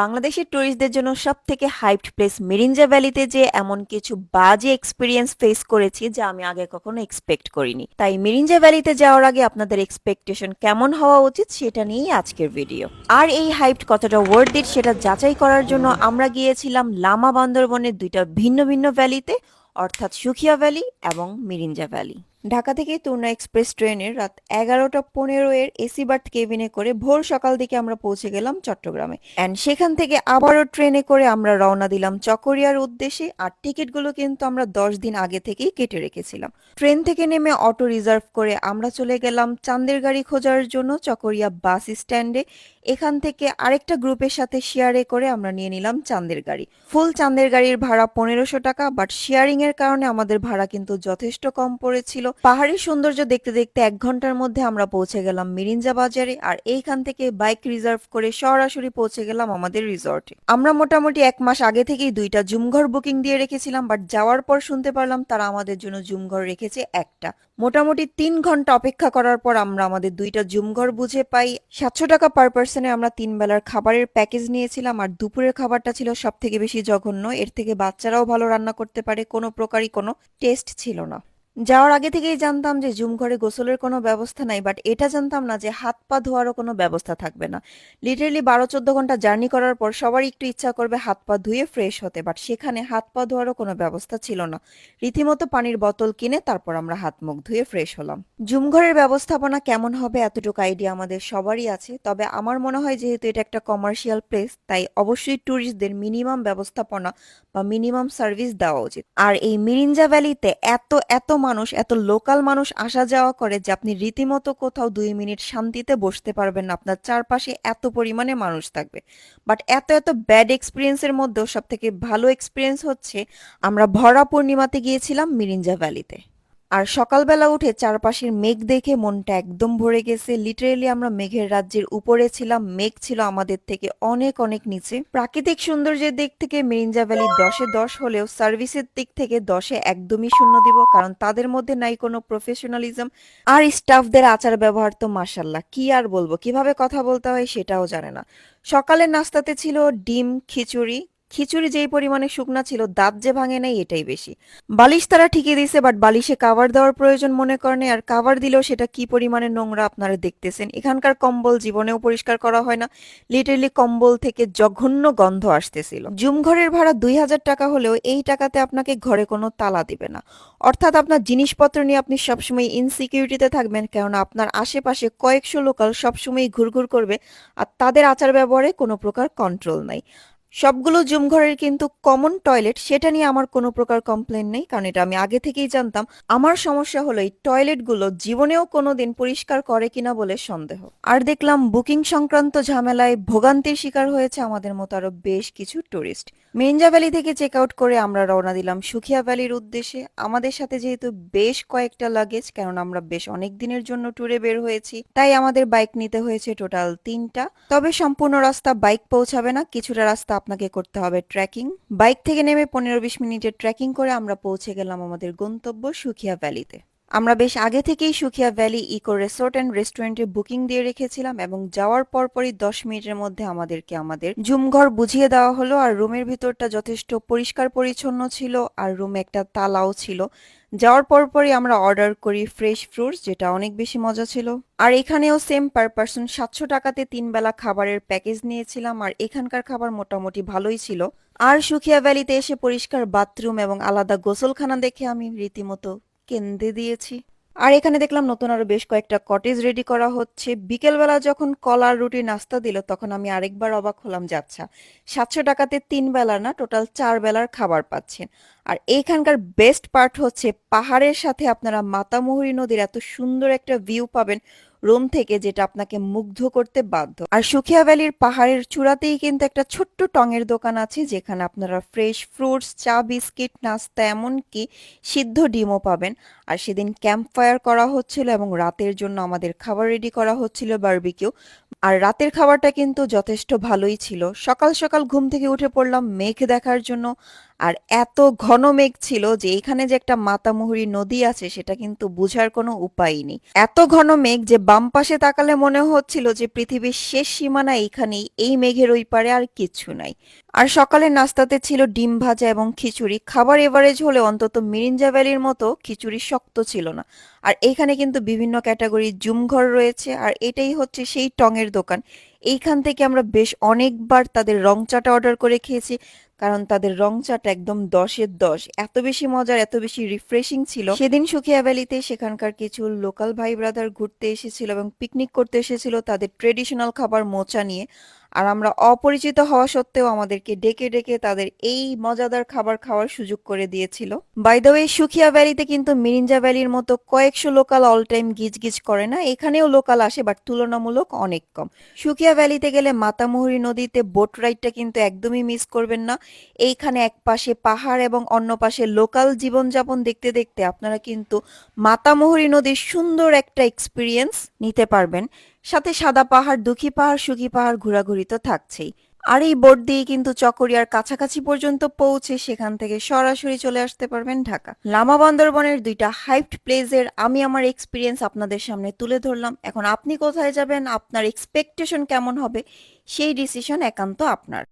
বাংলাদেশের ট্যুরিস্টদের জন্য সব থেকে হাইপড প্লেস মিরিঞ্জা ভ্যালিতে যে এমন কিছু বাজে এক্সপিরিয়েন্স ফেস করেছি যা আমি আগে কখনো এক্সপেক্ট করিনি। তাই মিরিঞ্জা ভ্যালিতে যাওয়ার আগে আপনাদের এক্সপেকটেশন কেমন হওয়া উচিত সেটা নিয়েই আজকের ভিডিও আর এই হাইপড কতটা ওয়ার্ড ইট সেটা যাচাই করার জন্য আমরা গিয়েছিলাম লামা বান্দরবনের দুইটা ভিন্ন ভিন্ন ভ্যালিতে অর্থাৎ সুখিয়া ভ্যালি এবং মিরিঞ্জা ভ্যালি ঢাকা থেকে তুর্না এক্সপ্রেস ট্রেনের রাত এগারোটা পনেরো এর এসি বার্থ কেবিনে করে ভোর সকাল দিকে আমরা পৌঁছে গেলাম চট্টগ্রামে। অ্যান্ড সেখান থেকে আবারও ট্রেনে করে আমরা রওনা দিলাম চকরিয়ার উদ্দেশ্যে আর টিকিটগুলো কিন্তু আমরা দশ দিন আগে থেকেই কেটে রেখেছিলাম। ট্রেন থেকে নেমে অটো রিজার্ভ করে আমরা চলে গেলাম চান্দের গাড়ি খোঁজার জন্য চকরিয়া বাস স্ট্যান্ডে। এখান থেকে আরেকটা গ্রুপের সাথে শেয়ারে করে আমরা নিয়ে নিলাম চান্দের গাড়ি ফুল চান্দের গাড়ির ভাড়া পনেরোশো টাকা বাট শেয়ারিং এর কারণে আমাদের ভাড়া কিন্তু যথেষ্ট কম পড়েছিল। পাহাড়ি সৌন্দর্য দেখতে দেখতে এক ঘণ্টার মধ্যে আমরা পৌঁছে গেলাম মিরিঞ্জা বাজারে আর এইখান থেকে বাইক রিজার্ভ করে সরাসরি পৌঁছে গেলাম আমাদের রিসর্টে। আমরা মোটামুটি এক মাস আগে থেকেই দুইটা জুমঘর বুকিং দিয়ে রেখেছিলাম, বাট যাওয়ার পর শুনতে পারলাম তারা আমাদের জন্য জুমঘর রেখেছে একটা। মোটামুটি তিন ঘণ্টা অপেক্ষা করার পর আমরা আমাদের দুইটা জুমঘর বুঝে পাই। সাতশো টাকা পার পার্সনে আমরা তিন বেলার খাবারের প্যাকেজ নিয়েছিলাম আর দুপুরের খাবারটা ছিল সব থেকে বেশি জঘন্য। এর থেকে বাচ্চারাও ভালো রান্না করতে পারে, কোনো প্রকারই কোনো টেস্ট ছিল না। যাওয়ার আগে থেকেই জানতাম যে জুম ঘরে গোসলের কোনো ব্যবস্থা নাই বাট এটা জানতাম না যে হাত পা ধোয়ারও কোনো ব্যবস্থা থাকবে না। লিটারেলি বারো চোদ্দ ঘণ্টা জার্নি করার পর সবারই একটু ইচ্ছা করবে হাত পা ধুয়ে ফ্রেশ হতে বাট সেখানে হাত পা ধোয়ারও কোনো ব্যবস্থা ছিল না। রীতিমতো পানির বোতল কিনে তারপর আমরা হাত মুখ ধুয়ে ফ্রেশ হলাম। জুম ঘরের ব্যবস্থাপনা কেমন হবে এতটুকু আইডিয়া আমাদের সবারই আছে, তবে আমার মনে হয় যেহেতু এটা একটা কমার্শিয়াল প্লেস তাই অবশ্যই ট্যুরিস্টদের মিনিমাম ব্যবস্থাপনা বা মিনিমাম সার্ভিস দেওয়া উচিত। আর এই মিরিঞ্জা ভ্যালিতে এত এত মানুষ, এত লোকাল মানুষ আসা যাওয়া করে যে আপনি রীতিমতো কোথাও দুই মিনিট শান্তিতে বসতে পারবেন না। আপনার চারপাশে এত পরিমাণে মানুষ থাকবে। বাট এত এত ব্যাড এক্সপিরিয়েন্সের মধ্যেও সব থেকে ভালো এক্সপিরিয়েন্স হচ্ছে, আমরা ভরা পূর্ণিমাতে গিয়েছিলাম মিরিঞ্জা ভ্যালিতে আর সকালবেলা উঠে চারপাশের মেঘ দেখে মনটা একদম ভরে গেছে। লিটারেলি আমরা মেঘের রাজ্যের উপরে ছিলাম, মেঘ ছিল আমাদের থেকে অনেক অনেক নিচে। প্রাকৃতিক সৌন্দর্যের দিক থেকে মিরিঞ্জা ভ্যালি দশে দশ হলেও সার্ভিসের দিক থেকে দশে একদমই শূন্য দিব, কারণ তাদের মধ্যে নাই কোনো প্রফেশনালিজম আর স্টাফদের আচার ব্যবহার তো মাসাল্লাহ কি আর বলব? কীভাবে কথা বলতে হয় সেটাও জানে না। সকালের নাস্তাতে ছিল ডিম, খিচুড়ি খিচুড়ি যেই পরিমাণে শুকনা ছিল, দাঁত যে ভাঙে নাই এটাই বেশি। বালিশ তারা ঠিকই দিয়েছে বাট বালিশে কাভার দেওয়ার প্রয়োজন মনে করেন আর কাভার দিলেও সেটা কি পরিমাণে নোংরা আপনারা দেখতেছেন? এখানকার কম্বল জীবনেও পরিষ্কার করা হয় না। লিটারলি কম্বল থেকে জঘন্য গন্ধ আসতেছিল। জুম ঘরের ভাড়া দুই হাজার টাকা হলেও এই টাকাতে আপনাকে ঘরে কোনো তালা দিবে না। অর্থাৎ আপনার জিনিসপত্র নিয়ে আপনি সবসময় ইনসিকিউরিটিতে থাকবেন, কেননা আপনার আশেপাশে কয়েকশো লোকাল সবসময় ঘুরঘুর করবে, আর তাদের আচার ব্যবহারে কোনো প্রকার কন্ট্রোল নাই। সবগুলো জুম ঘরের কিন্তু কমন টয়লেট সেটা নিয়ে আমার কোনো প্রকার কমপ্লেন নেই, কারণ এটা আমি আগে থেকেই জানতাম। আমার সমস্যা হলো এই টয়লেটগুলো জীবনেও কোনো দিন পরিষ্কার করে কিনা বলে সন্দেহ। আর দেখলাম বুকিং সংক্রান্ত ঝামেলায় ভোগান্তির শিকার হয়েছে আমাদের মতো আরও বেশ কিছু টুরিস্ট মেঞ্জা ভ্যালি থেকে চেক আউট করে আমরা রওনা দিলাম সুখিয়া ভ্যালির উদ্দেশ্যে। আমাদের সাথে যেহেতু বেশ কয়েকটা লাগেজ কারণ আমরা বেশ অনেক দিনের জন্য ট্যুরে বের হয়েছি, তাই আমাদের বাইক নিতে হয়েছে টোটাল তিনটা। তবে সম্পূর্ণ রাস্তা বাইক পৌঁছাবে না, কিছুটা রাস্তা আপনাকে করতে হবে ট্রেকিং বাইক থেকে নেমে পনেরো বিশ মিনিটের ট্রেকিং করে আমরা পৌঁছে গেলাম আমাদের গন্তব্য সুখিয়া ভ্যালিতে। আমরা বেশ আগে থেকেই Sukhia valley eco resort and রেস্টুরেন্টে বুকিং দিয়ে রেখেছিলাম এবং যাওয়ার পরপরই দশ মিনিটের মধ্যে আমাদেরকে আমাদের জুম ঘর বুঝিয়ে দেওয়া হলো আর রুমের ভিতরটা যথেষ্ট পরিষ্কার পরিচ্ছন্ন ছিল আর রুমে একটা তালাও ছিল। যাওয়ার পরপরই আমরা অর্ডার করি ফ্রেশ ফ্রুটস, যেটা অনেক বেশি মজা ছিল। আর এখানেও সেম পার পার্সন সাতশো টাকাতে তিন বেলা খাবারের প্যাকেজ নিয়েছিলাম আর এখানকার খাবার মোটামুটি ভালোই ছিল। আর সুখিয়া ভ্যালিতে এসে পরিষ্কার বাথরুম এবং আলাদা গোসলখানা দেখে আমি রীতিমতো কেন্দ্রে দিয়েছি। আর এখানে দেখলাম নতুন আরও বেশ কয়েকটা কটেজ রেডি করা হচ্ছে। বিকেলবেলা যখন কলার রুটি নাস্তা দিল, তখন আমি আরেকবার অবাক হলাম যে আচ্ছা সাতশো টাকাতে তিন বেলা না টোটাল চার বেলার খাবার পাচ্ছেন। আর এইখানকার বেস্ট পার্ট হচ্ছে, পাহাড়ের সাথে আপনারা মাতামুহুরী নদীর এত সুন্দর একটা ভিউ পাবেন। রুম থেকে যেটা আপনাকে মুগ্ধ করতে বাধ্য। আর সুখিয়া ভ্যালির পাহাড়ের চূড়াতেই কিন্তু একটা ছোট্ট টঙের দোকান আছে, যেখানে আপনারা ফ্রেশ ফ্রুটস চা বিস্কিট নাস্তা, এমনকি সিদ্ধ ডিমও পাবেন। আর সেদিন ক্যাম্প ফায়ার করা হচ্ছিল এবং রাতের জন্য আমাদের খাবার রেডি করা হচ্ছিল বারবিকিউ আর রাতের খাবারটা কিন্তু যথেষ্ট ভালোই ছিল। সকাল সকাল ঘুম থেকে উঠে পড়লাম মেঘ দেখার জন্য। আর এত ঘন মেঘ ছিল যে এখানে যে একটা মাতামুহুরী নদী আছে, সেটা কিন্তু বোঝার কোনো উপায়ই নেই। এত ঘন মেঘ যে বাম পাশে তাকালে মনে হচ্ছিল যে পৃথিবীর শেষ সীমানা এইখানেই, এই মেঘের ওই পারে আর কিচ্ছু নাই। আর সকালের নাস্তাতে ছিল ডিম ভাজা এবং খিচুড়ি। খাবার এভারেজ হলে অন্তত মিরিঞ্জা ভ্যালির মতো খিচুড়ি শক্ত ছিল না। আর এখানে কিন্তু বিভিন্ন ক্যাটাগরির জুমঘর রয়েছে, আর এটাই হচ্ছে সেই টঙের দোকান। এইখান থেকে আমরা বেশ অনেকবার তাদের রং চাটা অর্ডার করে খেয়েছি। কারণ তাদের রং চাটা একদম দশের দশ। এত বেশি মজার, এত বেশি রিফ্রেশিং ছিল। সেদিন সুখিয়া ভ্যালিতে সেখানকার কিছু লোকাল ভাই ব্রাদার ঘুরতে এসেছিল এবং পিকনিক করতে এসেছিল তাদের ট্রেডিশনাল খাবার মোচা নিয়ে। আর আমরা অপরিচিত হওয়া সত্ত্বেও আমাদেরকে ডেকে ডেকে তাদের এই মজাদার খাবার খাওয়ার সুযোগ করে দিয়েছিল। বাই সুখিয়া ভ্যালিতে কিন্তু মিরিঞ্জা ভ্যালির মতো কয়েকশো লোকাল অল টাইম গিজ গিজ করে না। এখানেও লোকাল আসে বাট তুলনামূলক অনেক কম। সুখিয়া ভ্যালিতে গেলে মাতামুহুরি নদীতে বোট রাইডটা কিন্তু একদমই মিস করবেন না। এইখানে এক পাশে পাহাড় এবং অন্য পাশে লোকাল জীবনযাপন দেখতে দেখতে আপনারা কিন্তু মাতামুহুরী নদীর সুন্দর একটা এক্সপিরিয়েন্স নিতে পারবেন। সাথে সাদা পাহাড়, দুঃখী পাহাড়, সুখী পাহাড় ঘোরাঘুরি তো থাকছেই। আর এই বোর্ড দিয়ে কিন্তু চকরিয়ার কাছাকাছি পর্যন্ত পৌঁছে সেখান থেকে সরাসরি চলে আসতে পারবেন ঢাকা। লামা বান্দরবনের দুইটা হাইপড প্লেসের আমি আমার এক্সপিরিয়েন্স আপনাদের সামনে তুলে ধরলাম। এখন আপনি কোথায় যাবেন, আপনার এক্সপেকটেশন কেমন হবে, সেই ডিসিশন একান্ত আপনার।